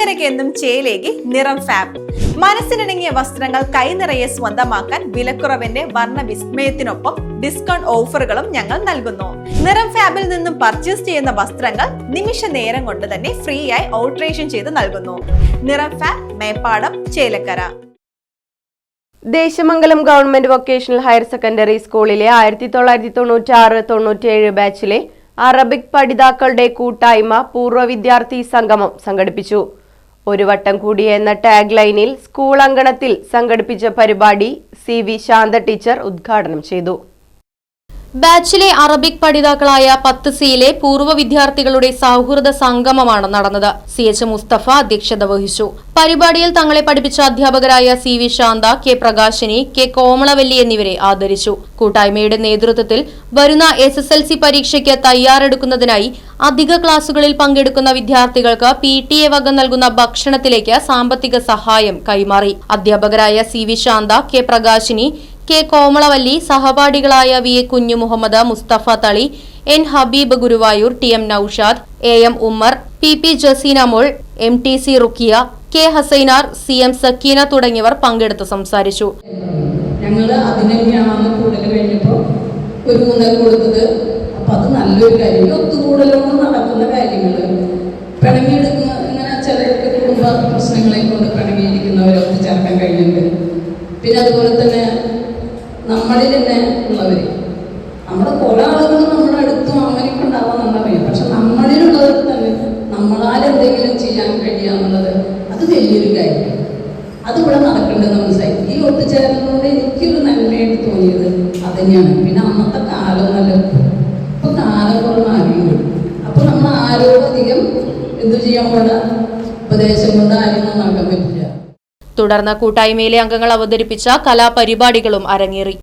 ചേലക്കരയ്ക്ക് എന്നും ചേലേക്ക് നിറം ഫാബ് മനസ്സിനിണങ്ങിയ വസ്ത്രങ്ങൾ കൈനിറയെ സ്വന്തമാക്കാൻ വിലക്കുറവിന്റെ വർണ വിസ്മയത്തിനൊപ്പം ഡിസ്കൗണ്ട് ഓഫറുകളും ഞങ്ങൾ നൽകുന്നു. നിറം ഫാബിൽ നിന്നും പർച്ചേസ് ചെയ്യുന്ന വസ്ത്രങ്ങൾ നിമിഷ നേരം കൊണ്ട് തന്നെ ഫ്രീ ആയി ഓൾട്രേഷൻ ചെയ്ത് നൽകുന്നു. Niram fab Meppadam Chelakkara. Desamangalam government vocational higher secondary സ്കൂളിലെ ആയിരത്തി തൊള്ളായിരത്തി തൊണ്ണൂറ്റി ആറ് തൊണ്ണൂറ്റിയേഴ് ബാച്ചിലെ അറബിക് പഠിതാക്കളുടെ കൂട്ടായ്മ പൂർവ വിദ്യാർത്ഥി സംഗമം സംഘടിപ്പിച്ചു. ഒരു വട്ടം കൂടി എന്ന ടാഗ് ലൈനിൽ സ്കൂൾ അങ്കണത്തിൽ സംഘടിപ്പിച്ച പരിപാടി സി വി ശാന്ത ടീച്ചർ ഉദ്ഘാടനം ചെയ്തു. ബാച്ചിലെ അറബിക് പഠിതാക്കളായ പത്ത് സിയിലെ പൂർവ വിദ്യാർത്ഥികളുടെ സൗഹൃദ സംഗമമാണ് നടന്നത്. സി എച്ച് മുസ്തഫ അധ്യക്ഷത വഹിച്ചു. പരിപാടിയിൽ തങ്ങളെ പഠിപ്പിച്ച അധ്യാപകരായ C V Santha K Prakasini K Komalavalli എന്നിവരെ ആദരിച്ചു. കൂട്ടായ്മയുടെ നേതൃത്വത്തിൽ വരുന്ന എസ് എസ് എൽ സി പരീക്ഷയ്ക്ക് തയ്യാറെടുക്കുന്നതിനായി അധിക ക്ലാസുകളിൽ പങ്കെടുക്കുന്ന വിദ്യാർത്ഥികൾക്ക് പി ടി എ വക നൽകുന്ന ഭക്ഷണത്തിലേക്ക് സാമ്പത്തിക സഹായം കൈമാറി. അധ്യാപകരായ C V Santha K Prakasini K Komalavalli സഹപാഠികളായ V A Kunju Muhammed Musthafa Thali N Habeeb Guruvayur T M Naushad A M Ummer P P Jaseena Mol M T C Rukkiya K Hassainar C M Sakeena തുടങ്ങിയവർ പങ്കെടുത്ത് സംസാരിച്ചു. കഴിഞ്ഞപ്പോൾ ഒരു നല്ലൊരു നടക്കുന്ന പ്രശ്നങ്ങളെ കൊണ്ട് പിണങ്ങിയിരിക്കുന്നവരെ ഒത്തുചേർക്കാൻ കഴിയുന്നുണ്ട് പിന്നെ അതുപോലെ തന്നെ നമ്മളിൽ തന്നെ ഉള്ളവർ നമ്മുടെ കുറെ ആളുകൾ നമ്മുടെ അടുത്തും അങ്ങനെയൊക്കെ ഉണ്ടാവാൻ നമ്മളറിയാം പക്ഷെ നമ്മളിലുള്ളവർ തന്നെ നമ്മളാൽ എന്തെങ്കിലും ചെയ്യാൻ കഴിയുക എന്നുള്ളത് അത് വലിയൊരു കാര്യമാണ്. അതിവിടെ നടക്കേണ്ടത് മനസ്സിലായി ഈ ഒത്തുചേരലിനോട് എനിക്കൊരു നന്മയായിട്ട് തോന്നിയത് അത് തന്നെയാണ്. പിന്നെ അന്നത്തെ കാലം നല്ല ഇപ്പൊ കാലം കുറഞ്ഞ മാറിയുണ്ട് അപ്പൊ നമ്മൾ ആരോഗ്യം എന്തു ചെയ്യാൻ പാടില്ല ഉപദേശം കൊണ്ട് ആരും തുടർന്ന് കൂട്ടായ്മയിലെ അംഗങ്ങൾ അവതരിപ്പിച്ച കലാപരിപാടികളും അരങ്ങേറി.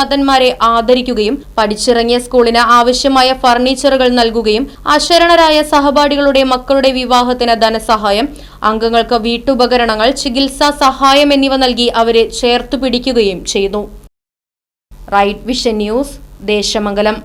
ദാതന്മാരെ ആദരിക്കുകയും പഠിച്ചിറങ്ങിയ സ്കൂളിന് ആവശ്യമായ ഫർണിച്ചറുകൾ നൽകുകയും അശരണരായ സഹപാഠികളുടെ മക്കളുടെ വിവാഹത്തിന് ധനസഹായം അംഗങ്ങൾക്ക് വീട്ടുപകരണങ്ങൾ ചികിത്സാ സഹായം എന്നിവ നൽകി അവരെ ചേർത്തു പിടിക്കുകയും ചെയ്തു. Right vision news Desamangalam.